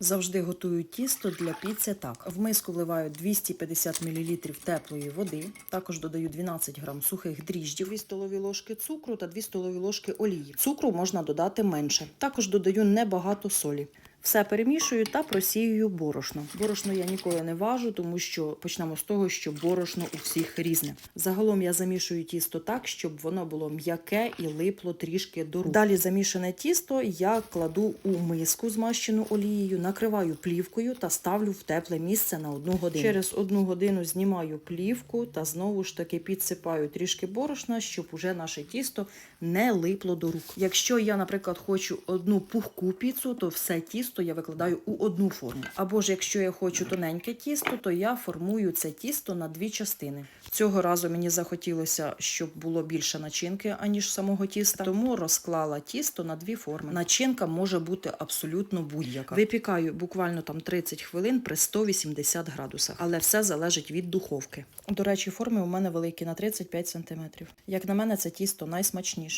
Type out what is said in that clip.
Завжди готую тісто для піци так. В миску вливаю 250 мл теплої води, також додаю 12 г сухих дріжджів, 2 столові ложки цукру та 2 столові ложки олії. Цукру можна додати менше. Також додаю небагато солі. Все перемішую та просіюю борошно. Борошно я ніколи не важу, тому що почнемо з того, що борошно у всіх різне. Загалом я замішую тісто так, щоб воно було м'яке і липло трішки до рук. Далі замішане тісто я кладу у миску, змащену олією, накриваю плівкою та ставлю в тепле місце на одну годину. Через одну годину знімаю плівку та знову ж таки підсипаю трішки борошна, щоб уже наше тісто не липло до рук. Якщо я, наприклад, хочу одну пухку піцу, то все тісто я викладаю у одну форму. Або ж якщо я хочу тоненьке тісто, то я формую це тісто на дві частини. Цього разу мені захотілося, щоб було більше начинки, аніж самого тіста, тому розклала тісто на дві форми. Начинка може бути абсолютно будь-яка. Випікаю буквально там 30 хвилин при 180 градусах, але все залежить від духовки. До речі, форми у мене великі на 35 см. Як на мене, це тісто найсмачніше.